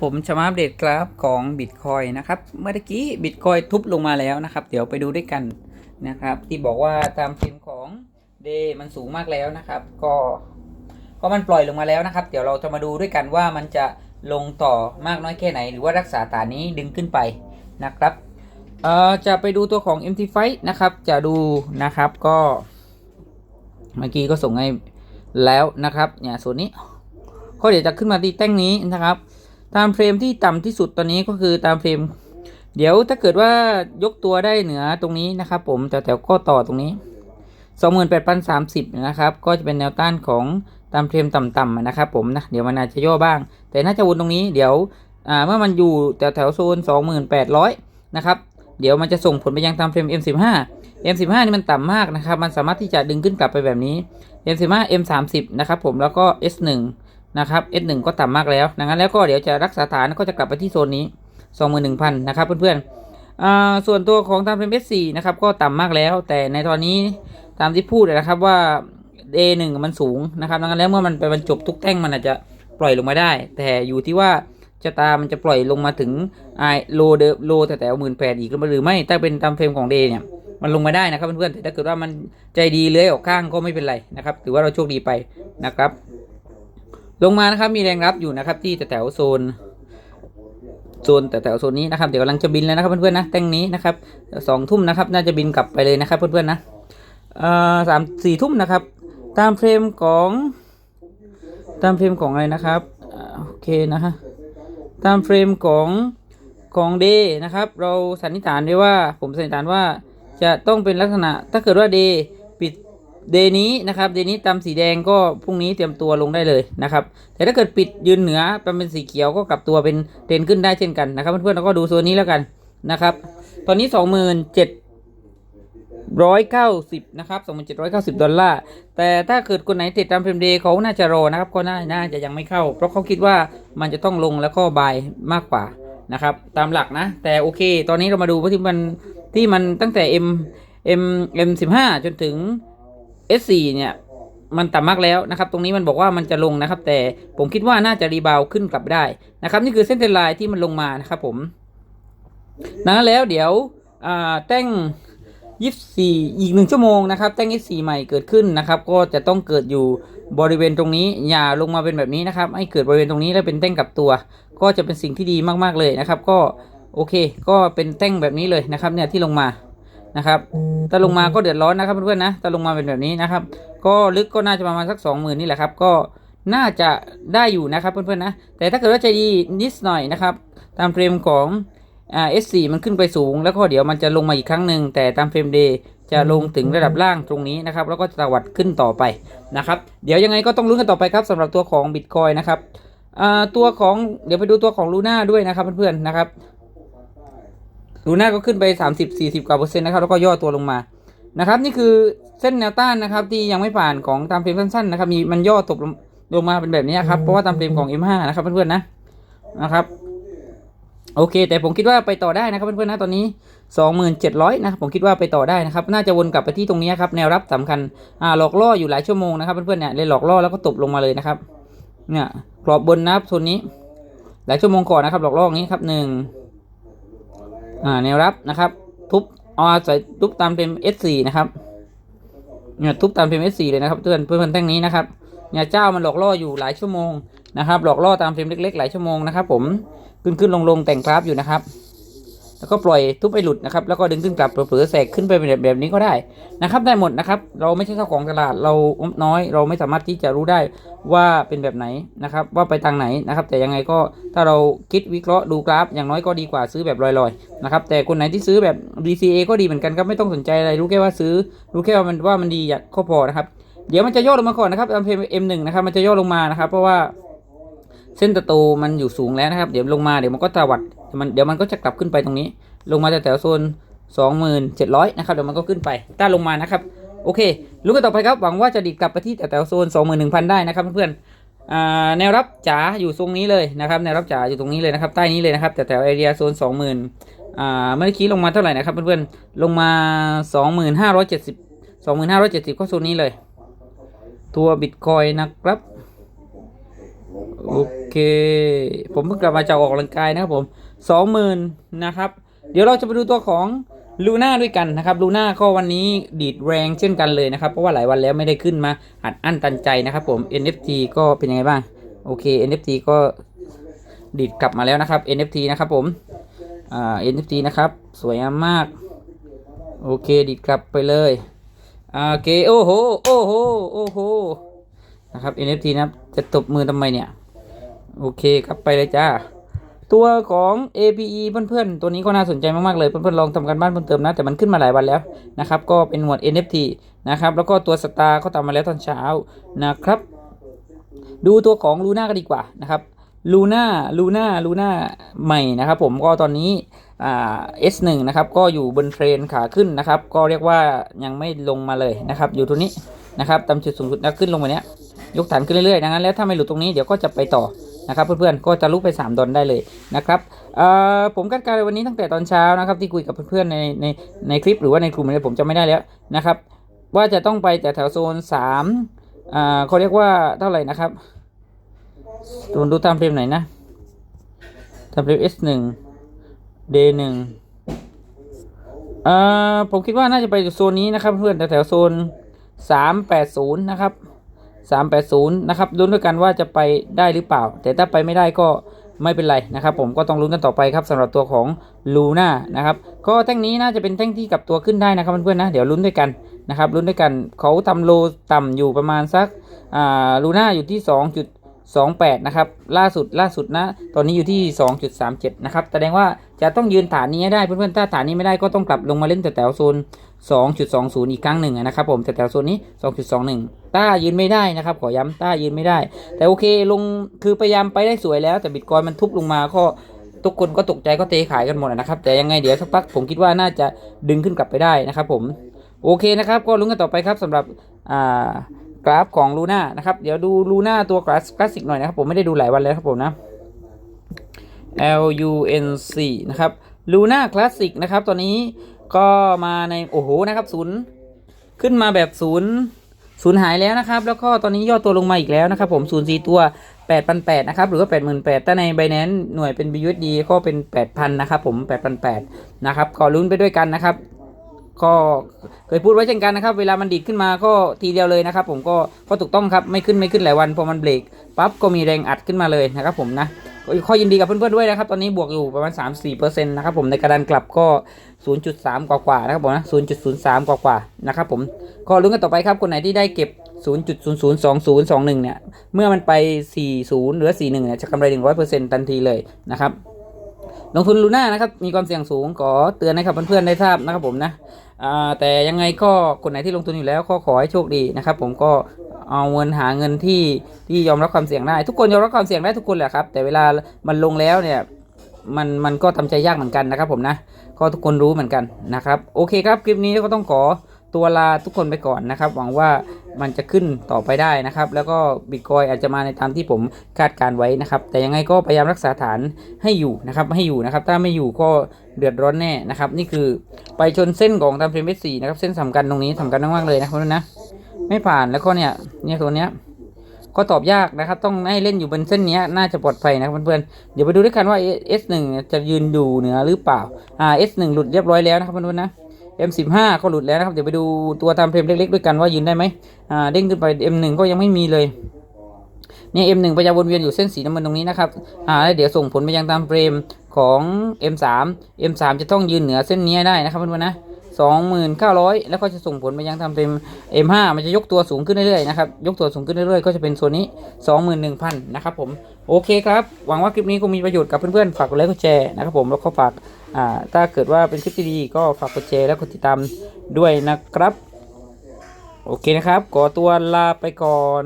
ผมจะมาอัปเดตกราฟของบิตคอยนะครับเมื่อกี้บิตคอยทุบลงมาแล้วนะครับ เดี๋ยวไปดูด้วยกันนะครับ ที่บอกว่าตามเทรนของเดมันสูงมากแล้วนะครับ ก็ก็มันปล่อยลงมาแล้วนะครับ เดี๋ยวเราจะมาดูด้วยกันว่ามันจะลงต่อมากน้อยแค่ไหน หรือว่ารักษาฐานนี้ดึงขึ้นไปนะครับเอ่อจะไปดูตัวของ MT f i นะครับ จะดูนะครับก็เมื่อกี้ก็ส่งให้แล้วนะครับเนี่ยส่วนนี้ก็เดี๋ยวจะขึ้นมาที่แท่งนี้นะครับ ตามเฟรมที่ต่ำที่สุดตอนนี้ก็คือตามเฟรม เดี๋ยวถ้าเกิดว่ายกตัวได้เหนือตรงนี้นะครับ ผมแต่แถวก็ต่อตรงนี้ 28,030นะครับ ก็จะเป็นแนวต้านของตามเฟรมต่ำๆนะครับผมนะเดี๋ยวมันอาจจะย่อบ้าง แต่น่าจะวนตรงนี้เดี๋ยวเมื่อมันอยู่แถวแถวๆโซน 28,000นะครับเดี๋ยวมันจะส่งผลไปยังตามเฟรม M15 M15 นี่มันต่ำมากนะครับ มันสามารถที่จะดึงขึ้นกลับไปแบบนี้ M15 M30 นะครับผมแล้วก็ S1 นะครับ S1 ก็ต่ำมากแล้วดังนั้นแล้วก็เดี๋ยวจะรักษาฐานก็จะกลับไปที่โซนนี้ 21,000 นะครับเพื่อนๆส่วนตัวของตามเฟรม S4 นะครับก็ต่ำมากแล้ว แต่ในตอนนี้ตามที่พูดนะครับว่า A1 มันสูงนะครับดังนั้นแล้วเมื่อมันไปบรรจบทุกแท่งมันอาจจะปล่อยลงมาได้ แต่อยู่ที่ว่าจะตามันจะปล่อยลงมาถึงไอโลเดโลแต่แต่หมื่นแปดอีกหรือไม่ถ้าเป็นตามเฟรมของ D เนี่ยมันลงมาได้นะครับเพื่อนๆแต่ถ้าเกิดว่ามันใจดีเลื้อยออกข้างก็ไม่เป็นไรนะครับถือว่าเราโชคดีไปนะครับ ลงมานะครับมีแรงรับอยู่นะครับ ที่แถวโซนโซนแต่แถวโซนนี้นะครับเดี๋ยวกำลังจะบินแล้วนะครับเพื่อนๆนะแท่งนี้นะครับสองทุ่มนะครับ น่าจะบินกลับไปเลยนะครับเพื่อนๆนะเอ่อสามสี่ทุ่มนะครับ ตามเฟรมของตามเฟรมของอะไรนะครับโอเคนะฮะตามเฟรมของของเดนะครับ เราสันนิษฐานได้ว่า ผมสันนิษฐานว่าจะต้องเป็นลักษณะถ้าเกิดว่าเดปิด เดนี้นะครับเดนี้ตามสีแดงก็พรุ่งนี้เตรียมตัวลงได้เลยนะครับ แต่ถ้าเกิดปิดยืนเหนือเป็นสีเขียวก็กลับตัวเป็นเทรนขึ้นได้เช่นกันนะครับ เพื่อนๆเราก็ดูโซนนี้แล้วกันนะครับ ตอนนี้สองหมื่นเจ็ดร้อยเก้าสิบนะครับสองหมื่นเจ็ดร้อยเก้าสิบดอลลาร์ แต่ถ้าเกิดคนไหนติดตามเฟรมเดย์เขาน่าจะรอนะครับ ก็น่าน่าจะยังไม่เข้า เพราะเขาคิดว่ามันจะต้องลงแล้วก็บายมากกว่านะครับ ตามหลักนะ แต่โอเค ตอนนี้เรามาดูว่าที่มันที่มันตั้งแต่ M M M สิบห้าจนถึง S สี่เนี่ยมันต่ำมากแล้วนะครับตรงนี้มันบอกว่ามันจะลงนะครับ แต่ผมคิดว่าน่าจะรีบาวขึ้นกลับได้นะครับ นี่คือเส้นเทรนไลน์ที่มันลงมานะครับผมนั้นแล้วเดี๋ยวแต้งยี่สี่อีกหนึ่งชั่วโมงนะครับแต้งยี่สี่ใหม่เกิดขึ้นนะครับ ก็จะต้องเกิดอยู่บริเวณตรงนี้ อย่าลงมาเป็นแบบนี้นะครับ ให้เกิดบริเวณตรงนี้แล้วเป็นแต้งกลับตัว ก็จะเป็นสิ่งที่ดีมากๆเลยนะครับ ก็โอเค ก็เป็นแต้งแบบนี้เลยนะครับเนี่ยที่ลงมา นะครับถ้าลงมาก็เดือดร้อนนะครับเพื่อนๆนะถ้าลงมาเป็นแบบนี้นะครับ ก็ลึกก็น่าจะประมาณสักสองหมื่นนี่แหละครับ ก็น่าจะได้อยู่นะครับเพื่อนๆนะ แต่ถ้าเกิดว่าใจดีนิดหน่อยนะครับ ตามเฟรมของอ่า S4 มันขึ้นไปสูง แล้วก็เดี๋ยวมันจะลงมาอีกครั้งหนึ่งแต่ตามเฟรมเดย์จะลงถึงระดับล่างตรงนี้นะครับ แล้วก็จะตวัดขึ้นต่อไปนะครับ เดี๋ยวยังไงก็ต้องลุ้นกันต่อไปครับสำหรับตัวของ Bitcoin นะครับอ่าตัวของเดี๋ยวไปดูตัวของ Luna ด้วยนะครับเพื่อนๆนะครับ Luna ก็ขึ้นไป 30 40กว่าเปอร์เซ็นต์นะครับแล้วก็ย่อตัวลงมานะครับนี่คือเส้นแนวต้านนะครับที่ยังไม่ผ่านของตามเฟรมสั้นๆนะครับมีมันย่อตกลงลงมาเป็นแบบนี้ครับเพราะว่าตามเฟรมของ M5 นะครับเพื่อนๆนะนะครับโอเค แต่ผมคิดว่าไปต่อได้นะครับเพื่อนๆนะตอนนี้ 2700นะครับผมคิดว่าไปต่อได้นะครับน่าจะวนกลับไปที่ตรงนี้ครับแนวรับสำคัญอ่าหลอกล่ออยู่หลายชั่วโมงนะครับเพื่อนๆเนี่ยเลยหลอกล่อแล้วก็ตบลงมาเลยนะครับเนี่ยกรอบบนนะครับโซนนี้ หลายชั่วโมงก่อนนะครับหลอกล่ออย่างนี้ครับหนึ่ง อ่าแนวรับนะครับ ทุบเอาใส่ทุบตามเป็น S4 นะครับเนี่ยทุบตามเป็น S4 เลยนะครับเพื่อนเพื่อนแท่งนี้นะครับเนี่ยเจ้ามันหลอกล่ออยู่หลายชั่วโมงนะครับ หลอกล่อตามเฟรมเล็กๆ หลายชั่วโมงนะครับ ผมขึ้นขึ้นลงลงแต่งกราฟอยู่นะครับ แล้วก็ปล่อยทุบไปหลุดนะครับ แล้วก็ดึงขึ้นกลับเผลอๆแสกขึ้นไปแบบแบบนี้ก็ได้นะครับ ได้หมดนะครับ เราไม่ใช่เจ้าของตลาดเรางบน้อย เราไม่สามารถที่จะรู้ได้ว่าเป็นแบบไหนนะครับ ว่าไปทางไหนนะครับ แต่ยังไงก็ถ้าเราคิดวิเคราะห์ดูกราฟ อย่างน้อยก็ดีกว่าซื้อแบบลอยๆนะครับ แต่คนไหนที่ซื้อแบบ DCA ก็ดีเหมือนกันครับไม่ต้องสนใจอะไรรู้แค่ว่าซื้อ รู้แค่ว่ามันว่ามันดีอยากก็พอนะครับ เดี๋ยวมันจะย่อลงมาก่อนนะครับตามเพม M1 นะครับมันจะย่อลงมานะครับ เพราะว่า เส้นตะตูมันอยู่สูงแล้วนะครับ เดี๋ยวลงมาเดี๋ยวมันก็ตวัดเดี๋ยวมันเดี๋ยวมันก็จะกลับขึ้นไปตรงนี้ ลงมาแถวโซน 2700 นะครับเดี๋ยวมันก็ขึ้นไปต้านลงมานะครับ โอเคลุ้นกันต่อไปครับ หวังว่าจะดีดกลับไปที่แถวโซน 21,000 ได้นะครับเพื่อนอแนวรับจ๋าอยู่ตรงนี้เลยนะครับแนวรับจ๋าอยู่ตรงนี้เลยนะครับใต้นี้เลยนะครับแต่แถวเอเรียโซน 20,000อ่าเมื่อกี้ลงมาเท่าไหร่นะครับเพื่อนๆลงมา 2570 2570ก็โซนนี้เลย ตัวบิตคอยนะครับ โอเค ผมเพิ่งกลับมาจากออกกำลังกายนะครับผมสองหมื่นนะครับ เดี๋ยวเราจะไปดูตัวของลูน่าด้วยกันนะครับลูน่าก็วันนี้ดีดแรงเช่นกันเลยนะครับ เพราะว่าหลายวันแล้วไม่ได้ขึ้นมาอัดอั้นตันใจนะครับผม NFT ก็เป็นยังไงบ้าง โอเค NFT ก็ดีดกลับมาแล้วนะครับ NFT นะครับผมอ่า NFT นะครับสวยมมาก โอเคดีดกลับไปเลยอ่าโอเคโอ้โหโอ้โหโอ้โห นะครับ NFT นะครับ จะตบมือทำไมเนี่ย โอเคครับไปเลยจ้า ตัวของ APE เพื่อนๆ ตัวนี้ก็น่าสนใจมากๆเลย เพื่อนๆ ลองทำกันบ้านเพิ่มเติมนะ แต่มันขึ้นมาหลายวันแล้วนะครับ ก็เป็นหมวด NFT นะครับ แล้วก็ตัวสตาร์ก็ทำมาแล้วตอนเช้านะครับ ดูตัวของลูน่ากันดีกว่านะครับลูน่าลูน่าลูน่าใหม่นะครับผมก็ตอนนี้อ่า S1 นะครับก็อยู่บนเทรนขาขึ้นนะครับ ก็เรียกว่ายังไม่ลงมาเลยนะครับ อยู่ตรงนี้นะครับตามจุดสูงสุดนะขึ้นลงมาเนี้ย ยกฐานขึ้นเรื่อยๆดังนั้นแล้วถ้าไม่หลุดตรงนี้เดี๋ยวก็จะไปต่อนะครับเพื่อนๆก็จะลุกไป 3 ดอลได้เลยนะครับผมคาดการวันนี้ตั้งแต่ตอนเช้านะครับที่คุยกับเพื่อนๆในในในคลิปหรือว่าในกลุ่มอะไรผมจำไม่ได้แล้วนะครับว่าจะต้องไปแต่แถวโซน3อ่าเขาเรียกว่าเท่าไหร่นะครับดูดูตามเฟรมไหนนะตามเฟรม S1 D1 เอ่อผมคิดว่าน่าจะไปโซนนี้นะครับเพื่อนแต่แถวโซน380นะครับ 380 นะครับลุ้นด้วยกันว่าจะไปได้หรือเปล่า แต่ถ้าไปไม่ได้ก็ไม่เป็นไรนะครับ ผมก็ต้องลุ้นกันต่อไปครับสำหรับตัวของลูน่านะครับก็แท่งนี้น่าจะเป็นแท่งที่กลับตัวขึ้นได้นะครับเพื่อนๆนะเดี๋ยวลุ้นด้วยกันนะครับลุ้นด้วยกันเขาทำโลต่ำอยู่ประมาณสักอ่าลูน่าอยู่ที่ 28 นะครับ ล่าสุดล่าสุดนะ ตอนนี้อยู่ที่ 2.37 นะครับ แสดงว่าจะต้องยืนฐานนี้ให้ได้เพื่อนๆ ถ้าฐานนี้ไม่ได้ก็ต้องกลับลงมาเล่นแต่แถวโซน 2.20 อีกครั้งหนึ่งนะครับผมแต่แถวโซนนี้ 2.21ต้ายืนไม่ได้นะครับ ขอย้ำต้ายืนไม่ได้ แต่โอเคลงคือพยายามไปได้สวยแล้ว แต่บิตคอยมันทุบลงมาก็ทุกคนก็ตกใจก็เทขายกันหมดนะครับ แต่ยังไงเดี๋ยวสักพักผมคิดว่าน่าจะดึงขึ้นกลับไปได้นะครับผม โอเคนะครับ ก็ลุ้นกันต่อไปครับสำหรับอ่า ราฟของลูน่านะครับ เดี๋ยวดูลูน่าตัวกราฟคลาสสิกหน่อยนะครับ ผมไม่ได้ดูหลายวันแล้วครับผมนะ L U N C นะครับลูน่าคลาสสิกนะครับตัวนี้ก็มาในโอ้โหนะครับศูนย์ขึ้นมาแบบศูนย์ศูนย์หายแล้วนะครับ แล้วก็ตอนนี้ย่อตัวลงมาอีกแล้วนะครับผมศูนย์สี่ตัว8 8 0 0นะครับ หรือว่า88,000ถ้าใน b บ n a n c e หน่วยเป็น BUSD ก็เป็น8,000นะครับผม8,800นะครับก็ลุ้นไปด้วยกันนะครับ ก็เคยพูดไว้เช่นกันนะครับ เวลามันดีดขึ้นมาก็ทีเดียวเลยนะครับ ผมก็ก็ถูกต้องครับไม่ขึ้นไม่ขึ้นหลายวันพอมันเบรกปั๊บก็มีแรงอัดขึ้นมาเลยนะครับ ผมนะข้อยินดีกับเพื่อนๆด้วยนะครับ ตอนนี้บวกอยู่ประมาณ 3-4%นะครับผมในกระดานกลับก็ 0.3 กว่าๆนะครับผมนะ 0.03 กว่าๆนะครับผมก็ลุ้นกันต่อไปครับคนไหนที่ได้เก็บ 0.002021 เนี่ย เมื่อมันไป 40 หรือ 41 เนี่ยจะกำไร 100%ทันทีเลยนะครับลงทุนลูน่านะครับมีความเสี่ยงสูงขอเตือนให้กับเพื่อนๆได้ทราบนะครับผมนะอ่า แต่ยังไงก็คนไหนที่ลงทุนอยู่แล้วก็ขอให้โชคดีนะครับ ผมก็เอาเงินหาเงินที่ที่ยอมรับความเสี่ยงได้ ทุกคนยอมรับความเสี่ยงได้ทุกคนแหละครับ แต่เวลามันลงแล้วเนี่ยมันมันก็ทำใจยากเหมือนกันนะครับผมนะก็ทุกคนรู้เหมือนกันนะครับ โอเคครับคลิปนี้ก็ต้องขอ ตัวลาทุกคนไปก่อนนะครับ หวังว่ามันจะขึ้นต่อไปได้นะครับ แล้วก็บิตคอยอาจจะมาในตามที่ผมคาดการไว้นะครับ แต่ยังไงก็พยายามรักษาฐานให้อยู่นะครับ ให้อยู่นะครับ ถ้าไม่อยู่ก็เดือดร้อนแน่นะครับ นี่คือไปชนเส้นของตามเฟรมเอสี่นะครับ เส้นสำคัญตรงนี้สำคัญมากๆเลยนะครับนะ ไม่ผ่านแล้วก็เนี่ยเนี่ยตัวเนี้ยก็ตอบยากนะครับ ต้องให้เล่นอยู่บนเส้นเนี้ยน่าจะปลอดภัยนะครับเพื่อนๆ เดี๋ยวไปดูด้วยกันว่า S1 จะยืนอยู่เหนือหรือเปล่า อ่า S1 หลุดเรียบร้อยแล้วนะครับเพื่อนๆนะ M15 ก็หลุดแล้วนะครับ เดี๋ยวไปดูตัวตามเฟรมเล็กๆด้วยกันว่ายืนได้ไหมอ่าเด้งขึ้นไป M1 ก็ยังไม่มีเลยเนี่ย M1 พยายามวนเวียนอยู่เส้นสีน้ำมันตรงนี้นะครับอ่าแล้วเดี๋ยวส่งผลไปยังตามเฟรมของ M3 M3 จะต้องยืนเหนือเส้นนี้ได้นะครับเพื่อนๆนะ 2,900 แล้วก็จะส่งผลไปยังทำเต็ม M5 มันจะยกตัวสูงขึ้นเรื่อยๆนะครับยกตัวสูงขึ้นเรื่อยๆก็จะเป็นโซนนี้ 21,000 นะครับผมโอเคครับ หวังว่าคลิปนี้คงมีประโยชน์กับเพื่อนๆฝากกดไลค์กดแชร์นะครับผมแล้วก็ฝากอ่าถ้าเกิดว่าเป็นคลิปที่ดีก็ฝากกดแชร์และกดติดตามด้วยนะครับ โอเคนะครับขอตัวลาไปก่อน